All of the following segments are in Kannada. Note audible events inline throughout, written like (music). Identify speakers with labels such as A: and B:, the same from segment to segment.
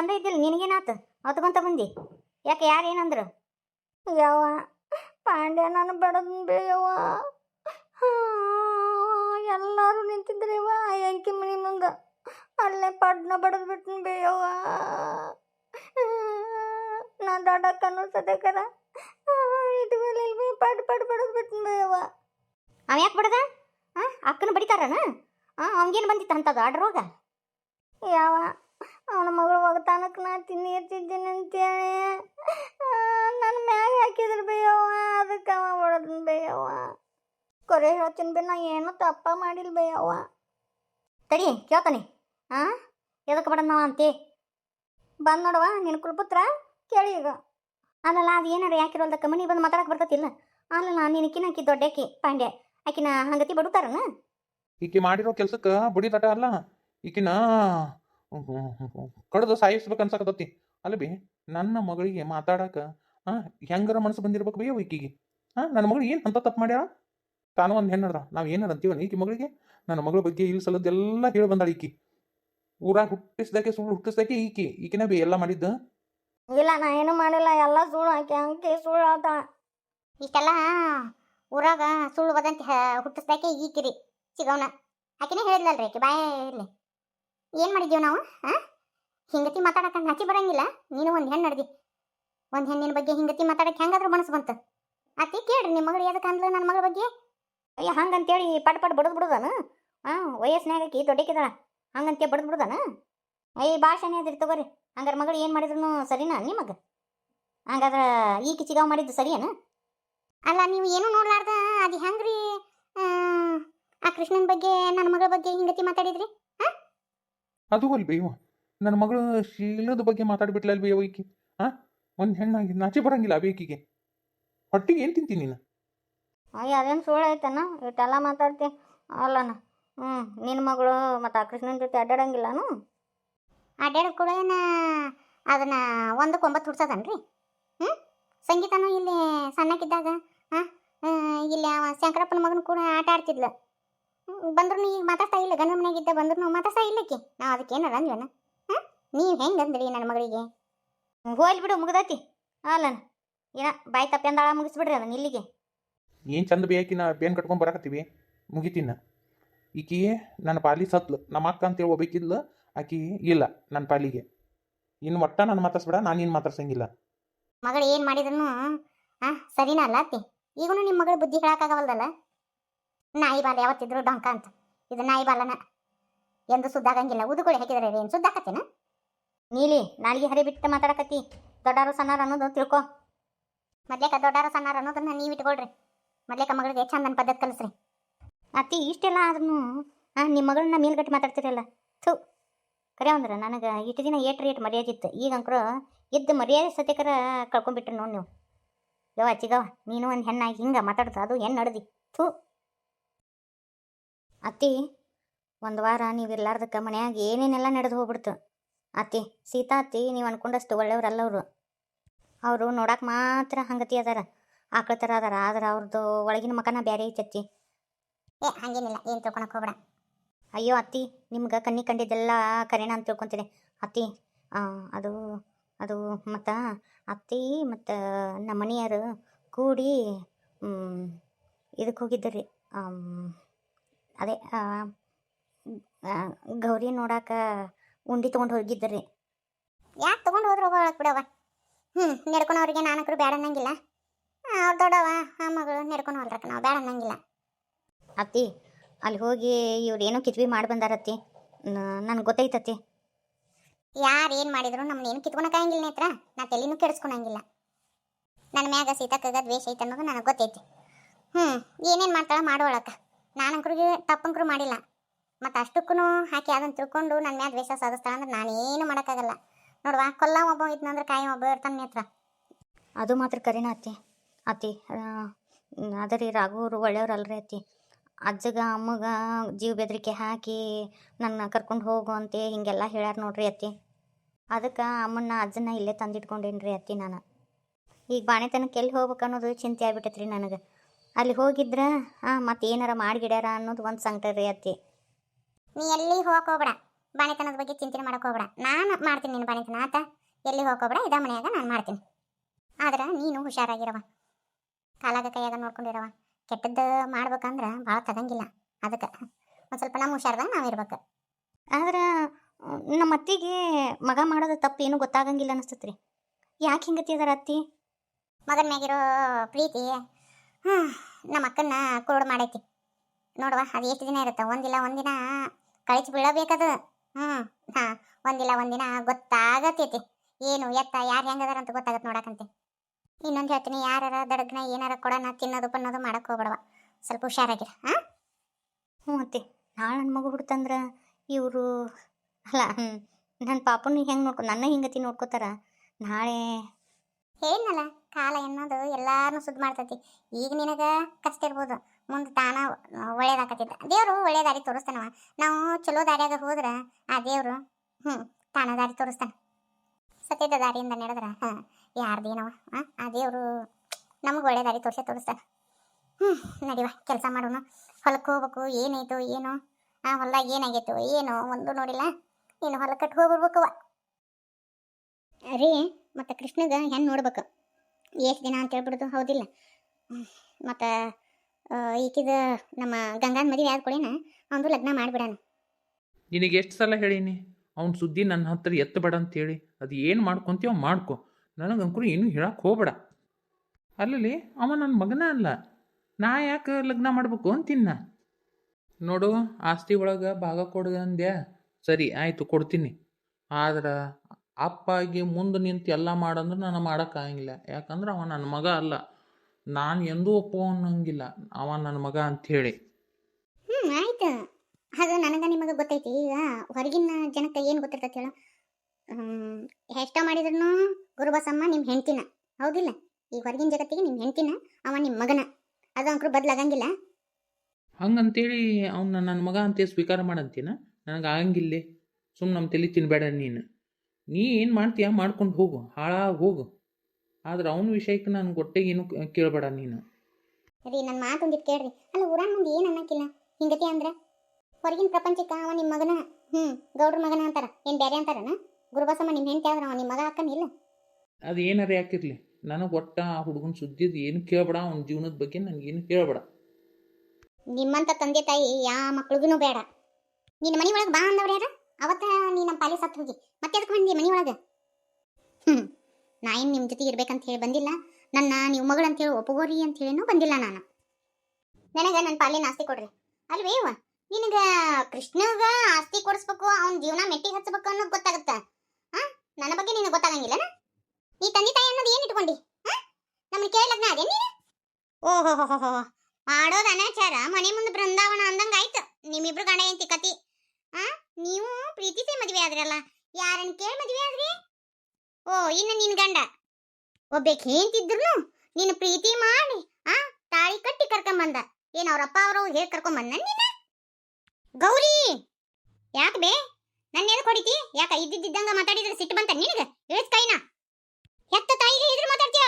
A: ಚಂದ ಇದ್ದಿಲ್ಲ ನಿನಗೇನಾತು? ಹೊತ್ಕೊಂತ ಬಂದಿ? ಯಾಕೆ ಯಾರು ಏನಂದ್ರು?
B: ಯವ್ವ ಪಾಂಡ್ಯ ನಾನು ಬಡದ್ ಬೇಯವ್ವ ಎಲ್ಲರೂ ನಿಂತಿದ್ರಿವ ಎಂಕಿ ಮನಿ ಮುಂದ. ಅಲ್ಲೇ ಪಡ್ನ ಬಡದ್ ಬಿಟ್ಟು ಬೇಯವ್ವ ನಾ ದೊಡ್ಡಕ್ಕನು ಸದಕರ ಇದು ಪಡ್ ಪಡ್ ಬಡದ್ ಬಿಟ್ಟು ಬೇಯವ್ವ
A: ಅವ ಯಾಕೆ ಬಡದ? ಹಾಂ ಅಕ್ಕನ ಬಡಿತಾರನ? ಹಾಂ ಅವನಿಗೇನು ಬಂದಿತ್ತು ಅಂತದ ಆರ್ಡ್ರ್ ಹೋಗ
B: ಯಾವ ಅವನ ಮಗಳು ಒಗತಾನಕ್ಕೆ ನಾ ತಿನ್ನಿ ಇರ್ತಿದ್ದೀನಿ ಅಂತೇಳಿ ನನ್ನ ಮ್ಯಾಗ ಹಾಕಿದ್ರು ಬೇಯವ್ವ, ಅದಕ್ಕೆ ಅವ ಹೊಡೆದನ್ ಬೇಯವ್ವ. ಕೊರೆ ಹೇಳ್ತೀನಿ ಬಿ ನಾ ಏನೂ ತಪ್ಪ ಮಾಡಿಲ್ಲ ಬೇಯವ್ವ.
A: ತಡಿ, ಕೇಳ್ತಾನೆ. ಹಾಂ ಎದಕ್ಕೆ ಬಡ ಅಂತಿ?
B: ಅಂತೆ ನೋಡವ ನಿನ್ನ ಕುಲ್ಪುತ್ರ? ಕೇಳಿ ಈಗ.
A: ಅಲ್ಲಲ್ಲ, ಅದು ಏನಾರ ಯಾಕಿರೋಲ್ದಕ್ಕ ಮನಿ ಬಂದು ಮಾತಾಡಕ್ಕೆ ಬರ್ತತಿಲ್ಲ. ಅಲ್ಲಲ್ಲ ನಿನಕಿನ ಆಕಿ ದೊಡ್ಡಾಕಿ ಪಾಂಡ್ಯ. ಆಕಿನ ಹಂಗತಿ ಬಡುತ್ತಾರನ
C: ಈಕೆ ಮಾಡಿರೋ ಕೆಲ್ಸಕ್ಕೆ ಬಡಿದಾಟ ಅಲ್ಲ? ಈಕಿನ (laughs) ಕಡ್ದು ಸಾಯಿಸ್ಬೇಕು ಅನ್ಸಕತ್ತತಿ. ಅಲ್ಲ ಬಿ, ನನ್ನ ಮಗಳಿಗೆ ಮಾತಾಡಕ ಹಾಂ ಹೆಂಗಾರ ಮನಸ್ಸು ಬಂದಿರ್ಬೇಕು ಬಿ ಈಕಿಗೆ? ಹಾ ನನ್ನ ಮಗಳು ಏನು ಅಂತ ತಪ್ಪು ಮಾಡ್ಯಾಳ? ತಾನು ಒಂದು ಹೆಣ್ಣದ ನಾವು ಏನಾರ ಅಂತೀವಲ್ಲ ಈಕಿ ಮಗಳಿಗೆ? ನನ್ನ ಮಗಳ ಬಗ್ಗೆ ಇಲ್ಲಿ ಸಲದ್ದೆಲ್ಲ ಹೇಳಿ ಬಂದಾಳ ಈಕಿ. ಊರಾಗ ಹುಟ್ಟಿಸ್ದಕ್ಕೆ ಸುಳ್ಳು ಹುಟ್ಟಿಸ್ದಕ್ಕೆ ಈಕಿ. ಈಕಿನ ಬಿ ಎಲ್ಲ ಮಾಡಿದ್ದು?
B: ಇಲ್ಲ, ನಾ ಏನು ಮಾಡಿಲ್ಲ. ಎಲ್ಲ ಸುಳ್ಳು ಹಾಕಿ ಅಂಕಿ ಸುಳ್ಳು ಆತ.
A: ಇಷ್ಟೆಲ್ಲ ಊರಾಗ ಸುಳ್ಳು ಬದಂತಿ ಹುಟ್ಟಿಸ್ದಕ್ಕೆ ಈಕಿರಿ. ಸಿಗವನ ಆಕಿನೇ ಹೇಳಿದ್ಲಲ್ರಿ ಬಾಯ್ ಏನು ಮಾಡಿದ್ದೀವಿ ನಾವು ಹಾಂ ಹಿಂಗತಿ ಮಾತಾಡಕ್ಕೆ ಹಚ್ಚಿ ಬರಂಗಿಲ್ಲ? ನೀನು ಒಂದು ಹೆಣ್ಣು ನಡ್ದಿ. ಒಂದು ಹೆಣ್ಣಿನ ಬಗ್ಗೆ ಹಿಂಗತಿ ಮಾತಾಡಕ್ಕೆ ಹೆಂಗಾದ್ರೂ ಮನಸ್ಸು ಬಂತು. ಅತಿ ಕೇಳ್ರಿ ನಿಮ್ಮ ಮಗಳು ಎದಕ್ಕೆ ಅಂದ್ಲು ನನ್ನ ಮಗಳ ಬಗ್ಗೆ? ಅಯ್ಯ, ಹಂಗಂತೇಳಿ ಪಟ್ ಪಟ್ ಬಡದು ಬಿಡುದಾನ? ಹಾಂ ವಯಸ್ಸಿನಾಗ ಆಕಿ ದೊಡ್ಡಕ್ಕಿದಾಳ ಹಂಗಂತೆ ಬಡದು ಬಿಡುದಾನ? ಅಯ್ಯ ಭಾಷೆನೇ ಅದ್ರಿ ತಗೋರಿ. ಹಂಗಾರೆ ಮಗಳು ಏನು ಮಾಡಿದ್ರು ಸರಿನಾ ನಿಮಗೆ? ಹಂಗಾದ್ರೆ ಈ ಕಿಚಿಗಾವ್ ಮಾಡಿದ್ದು ಸರಿಯೇನ? ಅಲ್ಲ, ನೀವು ಏನೂ ನೋಡ್ಲಾರ್ದ? ಅದು ಹೆಂಗ್ರಿ? ಆ ಕೃಷ್ಣನ ಬಗ್ಗೆ ನನ್ನ ಮಗಳ ಬಗ್ಗೆ ಹಿಂಗತಿ ಮಾತಾಡಿದ್ರಿ?
C: ಅದು ಅಲ್ ಬಿ ಇವ. ನನ್ನ ಮಗಳು ಶೀಲದ ಬಗ್ಗೆ ಮಾತಾಡ್ಬಿಟ್ಲ ಅಲ್ ಬಿ ಅವ ಈಕಿ? ಹಾ ಒಂದು ಹೆಣ್ಣಾಗಿ ನಾಚೆ ಬರಂಗಿಲ್ಲ ಅಬಿ ಹೊಟ್ಟಿಗೆ ಏನು ತಿಂತೀನಿ ನೀನು?
B: ಅಯ್ಯ ಅದೇನು ಸುಳ್ಳು ಐತನ ಇಷ್ಟೆಲ್ಲ ಮಾತಾಡ್ತಿ. ಅಲ್ಲನ. ಹ್ಞೂ ನಿನ್ನ ಮಗಳು ಮತ್ತು ಆ ಕೃಷ್ಣನ ಜೊತೆ ಅಡ್ಡಾಡಂಗಿಲ್ಲನು?
A: ಅಡ್ಡಾಡೋ ಕೂಡ ಅದನ್ನ ಒಂದಕ್ಕೆ ಒಂಬತ್ತು ಹುಡ್ಸೋದನ್ರಿ? ಹ್ಞೂ ಸಂಗೀತನೂ ಇಲ್ಲಿ ಸಣ್ಣಕ್ಕಿದ್ದಾಗ ಹಾಂ ಇಲ್ಲಿ ಅವ ಶಂಕರಪ್ಪನ ಮಗನ ಕೂಡ ಆಟ ಆಡ್ತಿದ್ಲ. ಬಂದ್ರು ಈಗ ಮಾತಾಡ್ತಾ ಇಲ್ಲ ಗಂಡ ಮನೆಯಾಗಿದ್ದ ಬಂದ್ರು ಮಾತಾಡ್ತಾ ಇಲ್ಲಕ್ಕೆ? ನಾವು ಅದಕ್ಕೆ ಏನಾರ ಅಂದ್ವೇನ ಹಾಂ? ನೀವು ಹೆಂಗೆ ಅಂದ್ರಿ ನನ್ನ ಮಗಳಿಗೆ? ಹೋಯ್ಲಿ ಬಿಡು ಮುಗ್ದತಿ. ಅಲ್ಲ ಏನ ಬಾಯಿ ತಪ್ಪಿ ಅಂದಾಳ ಮುಗಿಸ್ಬಿಡ್ರಿ ಅದನ್ನ ಇಲ್ಲಿಗೆ
C: ಏನು ಚಂದ ಬೇಕಿ ನಾ ಬೇನ್ ಕಟ್ಕೊಂಡು ಬರಕತ್ತೀವಿ? ಮುಗಿತೀನ? ಈಕಿ ನನ್ನ ಪಾಲಿ ಸತ್ಲು ನಮ್ಮ ಅಕ್ಕ ಅಂತ ಒಬ್ಬೇಕಿದ್ಲು ಆಕಿ ಇಲ್ಲ ನನ್ನ ಪಾಲಿಗೆ. ಇನ್ನು ಒಟ್ಟ ನಾನು ಮಾತಾಡ್ಸ್ಬೇಡ ನಾನು ಏನು ಮಾತಾಡ್ಸಂಗಿಲ್ಲ.
A: ಮಗಳು ಏನು ಮಾಡಿದ್ರು ಹಾಂ ಸರಿನಾ ಅಲ್ಲ ಅತ್ತಿ? ಈಗೂ ನಿಮ್ಮ ಮಗಳು ಬುದ್ಧಿ ಹೇಳಕ್ಕಾಗವಲ್ದಲ್ಲ ನಾಯಿ ಬಾಲ ಯಾವತ್ತಿದ್ರು ಡೊಂಕ ಅಂತ. ಇದು ನಾಯಿ ಬಾಲನ ಎಂದು ಸುದ್ದಾಗಂಗಿಲ್ಲ. ಉದುಗಳು ಹಾಕಿದ್ರೆ ಏನು ಸುದ್ದಾಕತ್ತೇನ? ನೀಲಿ, ನಾಲಿಗೆ ಹರಿ ಬಿಟ್ಟು ಮಾತಾಡಕತ್ತಿ. ದೊಡ್ಡಾರು, ಸಣ್ಣಾರು ಅನ್ನೋದು ತಿಳ್ಕೊ. ಮೊದ್ಲೇಕ ದೊಡ್ಡಾರು, ಸಣ್ಣಾರು ಅನ್ನೋದನ್ನ ನೀವು ಇಟ್ಕೊಳ್ರಿ. ಮೊದ್ಲೇಕ ಮಗಳಿಗೆ ಚಂದನ ಪದ್ಧತಿ ಕಲಿಸ್ರಿ. ಅತ್ತಿ, ಇಷ್ಟೆಲ್ಲ ಆದ್ರೂ ನಿಮ್ಮ ಮಗಳನ್ನ ಮೇಲ್ಗಟ್ಟಿ ಮಾತಾಡ್ತಿರಲ್ಲ ಥು. ಕರೆ ಅಂದ್ರೆ, ನನಗೆ ಇಷ್ಟು ದಿನ ಏಟ್ ರೇಟ್ ಮರ್ಯಾದೆ ಇತ್ತು. ಈಗ ಅಂಕರು ಇದ್ದ ಮರ್ಯಾದೆ ಸತ್ಯಕರ ಕಳ್ಕೊಂಡ್ಬಿಟ್ರಿ ನೋಡಿ ನೀವು. ಯವ್ವ ಚಿಗವ ನೀನು ಒಂದು ಹೆಣ್ಣಾಗಿ ಹಿಂಗೆ ಮಾತಾಡ್ತು ಅದು ಹೆಣ್ಣು ನಡೆದಿ. ಥೂ. ಅತ್ತಿ ಒಂದು ವಾರ ನೀವು ಇರ್ಲಾರ್ದಕ್ಕೆ ಮನ್ಯಾಗ ಏನೇನೆಲ್ಲ ನಡೆದು ಹೋಗ್ಬಿಡ್ತು. ಅತ್ತಿ ಸೀತಾ ಅತ್ತಿ ನೀವು ಅನ್ಕೊಂಡಷ್ಟು ಒಳ್ಳೆಯವ್ರಲ್ಲ ಅವರು. ಅವರು ನೋಡಕ್ಕೆ ಮಾತ್ರ ಹಂಗತಿ ಅದಾರ. ಆಕಳ ಥರ ಅದಾರ. ಆದ್ರೆ ಅವ್ರದ್ದು ಒಳಗಿನ ಮಕನ ಬೇರೆ ಐತತ್ತಿ ಏ ಹಂಗೇನಿಲ್ಲ. ಏನು ತಿಳ್ಕೊಳಕ್ಕೆ ಹೋಗ್ಬೇಡ. ಅಯ್ಯೋ ಅತ್ತಿ ನಿಮ್ಗೆ ಕಣ್ಣಿ ಕಂಡಿದ್ದೆಲ್ಲ ಕರೆಣ ಅಂತ ತಿಳ್ಕೊತೀನಿ ಅತ್ತಿ ಆ, ಅದು ಅದು ಮತ್ತು ಅತ್ತಿ ಮತ್ತು ನಮ್ಮ ಮನೆಯವರು ಕೂಡಿ ಇದಕ್ಕೆ ಹೋಗಿದ್ದರಿ ಅದೇ ಗೌರಿ ನೋಡಾಕ ಉಂಡಿ ತೊಗೊಂಡು ಹೋಗಿದ್ದರಿ ಯಾಕೆ ತೊಗೊಂಡು ಹೋದ್ರು ಹೋಗೋಳಕ್ ಬಿಡವ ಹ್ಞೂ ನಡ್ಕೊಳವ್ರಿಗೆ ನಾನಕ್ರು ಬೇಡ ಅನ್ನಂಗಿಲ್ಲ. ಅವ್ರು ದೊಡ್ಡವ ಆ ಮಗಳು ನಡ್ಕೊಂಡು ಹೋಲ್ರಕ್ಕ ನಾವು ಬೇಡ ಅನ್ನಂಗಿಲ್ಲ. ಅತ್ತಿ, ಅಲ್ಲಿ ಹೋಗಿ ಇವ್ರು ಏನೋ ಕಿತ್ವಿ ಮಾಡಿ ಬಂದಾರತ್ತಿ ನನಗೆ ಗೊತ್ತೈತತ್ತಿ ಯಾರು ಏನು ಮಾಡಿದ್ರು ನಮ್ಮನ್ನ ಏನು ಕಿತ್ಕೊಳಕಾಗಿಲ್ಲ ನೇತ್ರ? ನಾ ತಲೆನೂ ಕೆಡಿಸ್ಕೊಳಂಗಿಲ್ಲ ನನ್ನ ಮ್ಯಾಗ ಸೀತಾಕಗ ದ್ವೇಷ ಐತೆ ಅನ್ನೋದು ನನಗೆ ಗೊತ್ತೈತಿ. ಹ್ಞೂ ಏನೇನು ಮಾಡ್ತಾಳೆ ಮಾಡೋಳಕ್ಕ ನಾನಂಕ್ರಿಗೆ ತಪ್ಪಂಕ್ರು ಮಾಡಿಲ್ಲ. ಮತ್ತು ಅಷ್ಟಕ್ಕೂ ಹಾಕಿ ಅದನ್ನು ತಿಳ್ಕೊಂಡು ನನ್ನ ಮ್ಯಾಗ ದ್ವೇಷ ಸಾಧಿಸ್ತಾಳೆ ಅಂದ್ರೆ ನಾನೇನು ಮಾಡೋಕ್ಕಾಗಲ್ಲ. ನೋಡುವ, ಕೊಲ್ಲ ಒಬ್ಬ ಇದ್ನಂದ್ರೆ ಕಾಯಿ ಒಬ್ಬ ಇರ್ತಾನೆ ನೇತ್ರ. ಅದು ಮಾತ್ರ ಕರಿನ ಅತ್ತಿ. ಅತ್ತಿ ಅದರಿ ರಾಘವರು ಒಳ್ಳೆಯವ್ರು ಅಲ್ರಿ ಅತ್ತಿ. ಅಜ್ಜಗ, ಅಮ್ಮಗ ಜೀವ ಬೆದರಿಕೆ ಹಾಕಿ ನನ್ನ ಕರ್ಕೊಂಡು ಹೋಗು ಅಂತೆ ಹಿಂಗೆಲ್ಲ ಹೇಳ್ಯಾರ ನೋಡ್ರಿ ಅತ್ತಿ. ಅದಕ್ಕೆ ಅಮ್ಮನ್ನ ಅಜ್ಜನ ಇಲ್ಲೇ ತಂದಿಟ್ಕೊಂಡೇನ್ರಿ ರೀ ಅತ್ತಿ ನಾನು. ಈಗ ಬಾಣೆತನಕ್ಕೆ ಎಲ್ಲಿ ಹೋಗ್ಬೇಕು ಅನ್ನೋದು ಚಿಂತೆ ಆಗ್ಬಿಟ್ಟೈತೆ ರೀ ನನಗೆ. ಅಲ್ಲಿ ಹೋಗಿದ್ರ ಹಾಂ ಮತ್ತೆ ಏನಾರ ಮಾಡ್ಗಿಡ್ಯಾರ ಅನ್ನೋದು ಒಂದು ಸಂಕಟ ರೀ ಅತ್ತಿ ನೀ ಎಲ್ಲಿ ಹೋಗಕ್ಕೆ ಹೋಗ್ಬೇಡ. ಬಾಣಿತನದ ಬಗ್ಗೆ ಚಿಂತನೆ ಮಾಡಕ್ ಹೋಗ್ಬೇಡ. ನಾನು ಮಾಡ್ತೀನಿ ನಿನ್ನ ಬಾಣಿತನ ಆತ? ಎಲ್ಲಿ ಹೋಗ್ಕೋಬೇಡ ಇದ ಮನ್ಯಾಗ ನಾನು ಮಾಡ್ತೀನಿ. ಆದ್ರೆ ನೀನು ಹುಷಾರಾಗಿರವ ಕಾಲಾಗ ಕೈಯಾಗ ನೋಡ್ಕೊಂಡಿರವ ಕೆಟ್ಟದ್ದು ಮಾಡ್ಬೇಕಂದ್ರೆ ಭಾಳ ತಗಂಗಿಲ್ಲ. ಅದಕ್ಕೆ ಒಂದು ಸ್ವಲ್ಪ ನಮ್ಮ ಹುಷಾರ್ದಾಗ ನಾವು ಇರ್ಬೇಕು.
B: ಆದ್ರೆ ನಮ್ಮ ಅತ್ತಿಗೆ ಮಗ ಮಾಡೋದು ತಪ್ಪು ಏನೂ ಗೊತ್ತಾಗಂಗಿಲ್ಲ ಅನಿಸ್ತತ್ರಿ ಯಾಕೆ ಹಿಂಗತಿ ಅದಾರ ಅತ್ತಿ?
A: ಮಗನ ಮ್ಯಾಗಿರೋ ಪ್ರೀತಿ ಹ್ಞೂ ನಮ್ಮ ಅಕ್ಕನ್ನ ಕುರುಡು ಮಾಡೈತಿ. ನೋಡುವ ಅದು ಎಷ್ಟು ದಿನ ಇರುತ್ತೆ? ಒಂದಿಲ್ಲ ಒಂದಿನ ಕಳಿಸಿ ಬೀಳಬೇಕದು ಹ್ಞೂ ಹಾಂ ಒಂದಿಲ್ಲ ಒಂದಿನ ಗೊತ್ತಾಗತ್ತೈತಿ ಏನು ಎತ್ತ ಯಾರು ಹೆಂಗದಾರ ಅಂತ ಗೊತ್ತಾಗತ್ತೆ ನೋಡಕಂತೆ. ಇನ್ನೊಂದು ಹೇಳ್ತೀನಿ ಯಾರಾರ ದಡಗ್ನ ಏನಾರ ಕೊಡೋಣ ತಿನ್ನೋದು ಪನ್ನೋದು ಮಾಡಕ್ಕೆ ಹೋಗ್ಬಿಡವ. ಸ್ವಲ್ಪ ಹುಷಾರಾಗಿರ ಹಾಂ?
B: ಹ್ಞೂ ಅತ್ತೆ ನಾಳೆ ನನ್ನ ಮಗು ಬಿಡ್ತಂದ್ರೆ ಇವರು ಅಲ್ಲ ಹ್ಞೂ ನನ್ನ ಪಾಪನ ಹೆಂಗೆ ನೋಡ್ಕೊ ನನ್ನ ಹಿಂಗತಿ ನೋಡ್ಕೋತಾರ? ನಾಳೆ
A: ಏನಲ್ಲ ಕಾಲ ಎನ್ನೋದು ಎಲ್ಲಾರನ್ನೂ ಸುದ್ದಿ ಮಾಡ್ತೈತಿ. ಈಗ ನಿನಗ ಕಷ್ಟ ಇರ್ಬೋದು. ಮುಂದೆ ತಾನ ಒಳ್ಳೇದಾಕತ್ತಿದ್ದ. ದೇವರು ಒಳ್ಳೆ ದಾರಿ ತೋರಿಸ್ತಾನವ. ನಾವು ಚಲೋ ದಾರಿಯಾಗ ಹೋದ್ರೆ ಆ ದೇವರು ಹ್ಞೂ ತಾನ ದಾರಿ ತೋರಿಸ್ತಾನೆ. ಸತ್ಯದ ದಾರಿಯಿಂದ ನಡೆದ್ರ, ಹಾಂ ಯಾರ್ದೇನವ ಆ ದೇವರು ನಮಗೆ ಒಳ್ಳೆ ದಾರಿ ತೋರಿಸೇ ತೋರಿಸ್ತಾನೆ. ಹ್ಞೂ ನಡಿವ, ಕೆಲಸ ಮಾಡೋಣ ಹೊಲಕ್ಕೆ ಹೋಗ್ಬೇಕು, ಏನಾಯ್ತು, ಏನು, ಆ, ಹೊಲ್ದಾಗ ಏನಾಗೈತು, ಏನು, ಒಂದು ನೋಡಿಲ್ಲ. ನೀನು ಹೊಲಕ್ಕೆ ಕಟ್ಟು ಹೋಗ್ಬಿಡ್ಬೇಕವ ರೀ, ಮತ್ತು ಕೃಷ್ಣಗ ಹೆಣ್ಣು ನೋಡ್ಬೇಕು. ಎಷ್ಟು ದಿನ ಅಂತ ಹೇಳ್ಬಿಡುದು ಹೌದಿಲ್ಲ ಮತ್ತು ಈಕಿದ ನಮ್ಮ ಗಂಗಾನ ಮದುವೆ ಆದ ಕೂಡೇನ ಅವನು ಲಗ್ನ ಮಾಡಿಬಿಡಣ
D: ನಿನಗೆ ಎಷ್ಟು ಸಲ ಹೇಳೀನಿ? ಅವ್ನ ಸುದ್ದಿ ನನ್ನ ಹತ್ರ ಎತ್ತಬೇಡ ಅಂತೇಳಿ. ಅದು ಏನು ಮಾಡ್ಕೊಂತೀವ ಮಾಡ್ಕೊ. ನನಗೆ ಅಂಕರು ಏನೂ ಹೇಳಕ್ಕೆ ಹೋಗ್ಬೇಡ. ಅಲ್ಲಲ್ಲಿ, ಅವ ನನ್ನ ಮಗನ ಅಲ್ಲ. ನಾ ಯಾಕೆ ಲಗ್ನ ಮಾಡಬೇಕು ಅಂತಿನ್ನ? ನೋಡು, ಆಸ್ತಿ ಒಳಗೆ ಭಾಗ ಕೊಡು ಅಂದ್ಯಾ? ಸರಿ, ಆಯಿತು, ಕೊಡ್ತೀನಿ. ಆದ್ರೆ ಅಪ್ಪಾಗಿ ಮುಂದೆ ನಿಂತು ಎಲ್ಲ ಮಾಡಂದ್ರೆ ನಾನು ಮಾಡೋಕ್ಕಾಗಿಲ್ಲ ಯಾಕಂದ್ರೆ ಅವ ನನ್ನ ಮಗ ಅಲ್ಲ. ನಾನು ಎಂದೂ ಒಪ್ಪೋನ್ನಂಗಿಲ್ಲ ಅವ ನನ್ನ ಮಗ ಅಂಥೇಳಿ
A: ಹ್ಞೂ ಆಯ್ತು. ಅದು ನನಗೆ ನಿಮಗೆ ಗೊತ್ತೈತಿ. ಈಗ ಹೊರಗಿನ ಜನಕ್ಕೆ ಏನು ಗೊತ್ತಿರ್ತೈತಿ ಹೇಳು. ಎಷ್ಟ ಮಾಡಿದ್ರು ಗುರುಬಸಮ್ಮ ನಿಮ್ಮ ಹೆಂಡ್ತಿನ. ಹೌದಿಲ್ಲ? ಈ ಹೊರಗಿನ ಜಗತ್ತಿಗೆ ನಿಮ್ಮ ಹೆಂಡ್ತಿನ ಅವ ನಿಮ್ಮ ಮಗನ. ಅದು ಅಂಕರು ಬದಲಾಗಂಗಿಲ್ಲ.
D: ಹಂಗಂತೇಳಿ ಅವನ್ನ ನನ್ನ ಮಗ ಅಂತೇಳಿ ಸ್ವೀಕಾರ ಮಾಡಂತೀನ? ನನಗೆ ಆಗಂಗಿಲ್ಲ. ಸುಮ್ಮನೆ ನಮ್ಮ ತಲೆ ತಿನ್ಬೇಡ ನೀನು. ನೀ ಏನು ಮಾಡ್ತೀಯ? ಮಾಡ್ಕೊಂಡು ಹೋಗು ಹಾಳಾಗಿ ಹೋಗು. ಆದ್ರೆ ಅವನ ವಿಷಯಕ್ಕೆ ನಾನು ಗೊಟ್ಟೆಗೇನು ಏನು ಕೇಳಬೇಡ ನೀನು.
A: ರೀ ನನ್ನ ಮಾತು ಒಂದಿಟ್ಟು ಕೇಳ್ರಿ. ಅಲ್ಲ ಊರಾನ್ ಮುಂದೆ ಏನು ಅನ್ನಕ್ಕಿಲ್ಲ ಹಿಂಗತಿ ಅಂದ್ರೆ? ಹೊರಗಿನ ಪ್ರಪಂಚಕ್ಕೆ ಅವ ನಿಮ್ಮ ಮಗನ ಹ್ಞೂ ಗೌಡ್ರ ಮಗನ ಅಂತಾರ. ಏನು ಬೇರೆ ಅಂತಾರನ? ಗುರುಬಸಮ್ಮ ನಿಮ್ಮ ಹೆಂಡತಿ ಆದ್ರೆ ಅವ ನಿಮ್ಮ ಮಗ ಹಾಕನಿಲ್ಲ
D: ಅದು ಏನಾರೇ ಯಾಕಿರಲಿ ನನಗೆ ಒಟ್ಟ ಆ ಹುಡುಗನ ಸುದ್ದಿದ್ದು ಏನು ಕೇಳಬೇಡ ಅವನ ಜೀವನದ ಬಗ್ಗೆ ನನಗೇನು ಕೇಳಬೇಡ.
A: ನಿಮ್ಮಂತ ತಂದೆ ತಾಯಿ ಯಾವ ಮಕ್ಳಿಗೂ ಬೇಡ. ನಿನ್ನ ಮನೆ ಒಳಗೆ ಬಾ ಅಂದವ್ರು ಯಾರ? ಅವತ್ತ ಸತ್ತು ಹೋಗಿ. ಮತ್ತೆ ಅದಕ್ಕೆ ಬಂದಿ ಮನೆ ಹ್ಞೂ ನಾ ನಿಮ್ಮ ಜೊತೆಗೆ ಇರ್ಬೇಕಂತ ಹೇಳಿ ಬಂದಿಲ್ಲ. ನನ್ನ ನೀವು ಮಗಳ ಅಂತ ಹೇಳಿ ಒಪ್ಪಗೋರಿ ಅಂತ ಹೇಳಿನೂ ಬಂದಿಲ್ಲ ನಾನು. ನನಗೆ ನನ್ನ ಪಾಲಿನ ಆಸ್ತಿ ಕೊಡ್ರಿ. ಅಲ್ವೇ ಇವ ನಿನಗ ಕೃಷ್ಣಗ ಆಸ್ತಿ ಕೊಡಿಸ್ಬೇಕು, ಅವ್ನ ಜೀವನ ಮೆಟ್ಟಿ ಹಚ್ಚಬೇಕು ಅನ್ನೋದು ಗೊತ್ತಾಗತ್ತ? ಹಾ ನನ್ನ ಬಗ್ಗೆ ನಿನಗೆ ಗೊತ್ತಾಗಂಗಿಲ್ಲನ? ನೀ ತಂದೆ ತಾಯಿ ಅನ್ನೋದು ಏನು ಇಟ್ಕೊಂಡಿ? ಹಾ ನಮ್ಮನ್ನ ಕೇಳಲಗ್ನ ಅದೇ ನೀನು? ಓಹೋ ಹೋ ಹೋ ಮಾಡೋದು ಅನಾಚಾರ. ಮನೆ ಮುಂದೆ ಬೃಂದಾವನ ಅಂದಂಗ ಆಯ್ತು. ನಿಮ್ಮಿಬ್ರು ಗಂಡ ಎಂತಿ ಕತಿ ಆದ್ರಲ್ಲ ಯಾರನ್ನ ಕೇಳಿ ಮದ್ವೆ ಆದ್ರಿ? ಓ, ಇನ್ನು ನಿನ್ ಗಂಡ. ಒಬ್ಬೇಕ್ ಹೇಂತಿದ್ರು ನಿನ್ನ ಪ್ರೀತಿ ಮಾಡಿ, ಆ, ತಾಳಿ ಕಟ್ಟಿ ಕರ್ಕೊಂಬಂದ. ಏನ್ ಅವ್ರಪ್ಪ ಅವರು ಹೇಳಿ ಕರ್ಕೊಂಬಂದ ನೀನ ಗೌರಿ! ಯಾಕ ಬೇ? ನನ್ನ ಎದಕ್ ಹೊಡಿತಿ? ಯಾಕ ಇದ್ದಿದ್ದಂಗ ಮಾತಾಡಿದ್ರೆ ಸಿಟ್ಟು ಬಂತ ನಿನಗೆ? ಇಳಿಸ್ ಕೈನ. ಹೆತ್ತ ತಾಯಿಗೆ ಇದ್ರು ಮಾತಾಡ್ತೀಯ?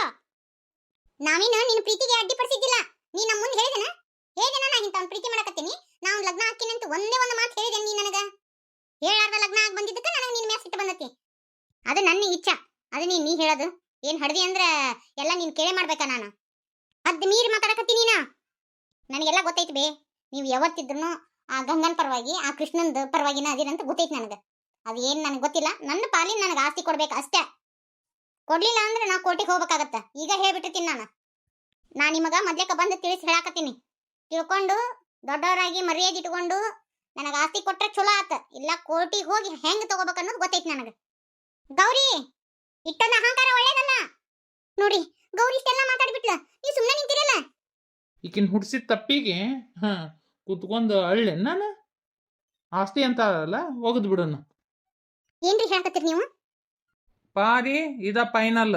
A: ನಾವಿನ ನಿನ್ನ ಪ್ರೀತಿಗೆ ಅಡ್ಡಿಪಡಿಸಿದ್ದಿಲ್ಲ. ನೀ ನಮ್ಮ ಮುಂದೆ ಹೇಳಿದನ? ಹೇಳಿದನ ನಾ ಇಂಥ ಪ್ರೀತಿ ಮಾಡಕತ್ತೀನಿ? ನಾವು ಲಗ್ನ ಹಾಕಿನಂತ ಒಂದೇ ಒಂದು ಮಾತು ಹೇಳಿದೆ ನೀ ನನಗ ಹೇಳಾರ್ದ ಲಗ್ನ ಆಗಿ ಬಂದಿದ್ದಕ್ಕೆ ನನಗೆ ನಿನ್ನ ಮ್ಯಾಗ ಸಿಟ್ಟು ಬಂದತಿ ಅದು ನನ್ನ ಇಚ್ಛಾ ಅದು ನೀ ಹೇಳೋದು? ಏನ್ ಹಡ್ದಿ ಅಂದ್ರ ಎಲ್ಲ ನೀನ್ ಕೇಳಿ ಮಾಡ್ಬೇಕಾ ನಾನು? ಅದ್ ಮೀರಿ ಮಾತಾಡಕತ್ತಿ ನೀನ? ನನಗೆಲ್ಲ ಗೊತ್ತೈತಿ ಬೇ, ನೀವು ಯಾವತ್ತಿದ್ರು ಆ ಗಂಗನ್ ಪರವಾಗಿ, ಆ ಕೃಷ್ಣಂದ ಪರವಾಗಿನ ಅದಿರಂತ ಗೊತ್ತೈತಿ ನನಗೆ. ಅದು ಏನ್ ನನಗೆ ಗೊತ್ತಿಲ್ಲ, ನನ್ನ ಪಾಲಿನ ನನಗೆ ಆಸ್ತಿ ಕೊಡ್ಬೇಕು ಅಷ್ಟೇ. ಕೊಡ್ಲಿಲ್ಲ ಅಂದ್ರೆ ನಾ ಕೋಟಿಗೆ ಹೋಗ್ಬೇಕಾಗತ್ತ. ಈಗ ಹೇಳ್ಬಿಟ್ಟಿರ್ತೀನಿ ನಾನು. ನಾ ನಿಮಗ ಮೊದ್ಲೇಕ ಬಂದು ತಿಳಿಸಿ ಹೇಳಾಕತ್ತೀನಿ. ತಿಳ್ಕೊಂಡು, ದೊಡ್ಡವರಾಗಿ ಮರ್ಯಾದೆ ಇಟ್ಕೊಂಡು ನನಗೆ ಆಸ್ತಿ ಕೊಟ್ರೆ ಚಲೋ ಆತ. ಇಲ್ಲ ಕೋರ್ಟಿಗೆ ಹೋಗಿ ಹೆಂಗ್ ತಗೋಬೇಕು ಅನ್ನೋದು ಗೊತ್ತೈತಿ ನನಗೆ. ಗೌರಿ! ಇಟ್ಟನ ಅಹಂಕಾರ ಒಳ್ಳೇದಲ್ಲ? ನೋಡಿ ಗೌರಿ ಇಷ್ಟೆಲ್ಲ ಮಾತಾಡ್ಬಿಟ್ಲ ನೀ ಸುಮ್ಮನೆ ನಿಂತಿರಲ್ಲ?
D: ಈಕಿನ ಹುಡ್ಸಿದ ತಪ್ಪಿಗೆ ಹಾಂ ಕುತ್ಕೊಂಡು ಅಳ್ಳೆ. ನಾನು ಆಸ್ತಿ ಅಂತ ಅಲ್ಲ ಒಗದು ಬಿಡೋಣ.
A: ಏನ್ರಿ ಹೇಳ್ತೀರಿ ನೀವು?
D: ಪಾರಿ ಇದ ಫೈನಲ್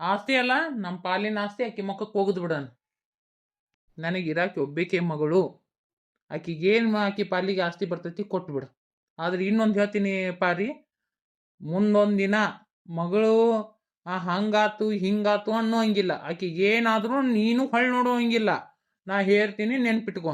D: ಆಸ್ತಿ ಅಲ್ಲ ನಮ್ಮ ಪಾಲಿನ ಆಸ್ತಿ ಆಕಿ ಮುಖಕ್ಕೆ ಹೋಗದ್ ಬಿಡೋಣ. ನನಗೆ ಇರಾಕಿ ಒಬ್ಬೇಕೆ ಮಗಳು. ಆಕಿಗೇನು ಆಕಿ ಪಾಲಿಗೆ ಆಸ್ತಿ ಬರ್ತೈತಿ ಕೊಟ್ಬಿಡು. ಆದ್ರೆ ಇನ್ನೊಂದು ಹೇಳ್ತೀನಿ ಪಾರಿ ಮುಂದೊಂದು ದಿನ ಮಗಳು, ಆ ಹಂಗಾತು, ಹಿಂಗಾತು ಅನ್ನೋ ಹಂಗಿಲ್ಲ ಆಕಿಗೆ ಏನಾದರೂ ನೀನು ಹೊಳ್ ನೋಡೋ ಹಂಗಿಲ್ಲ ನಾ ಹೇಳ್ತೀನಿ, ನೆನ್ಪಿಟ್ಕೊ.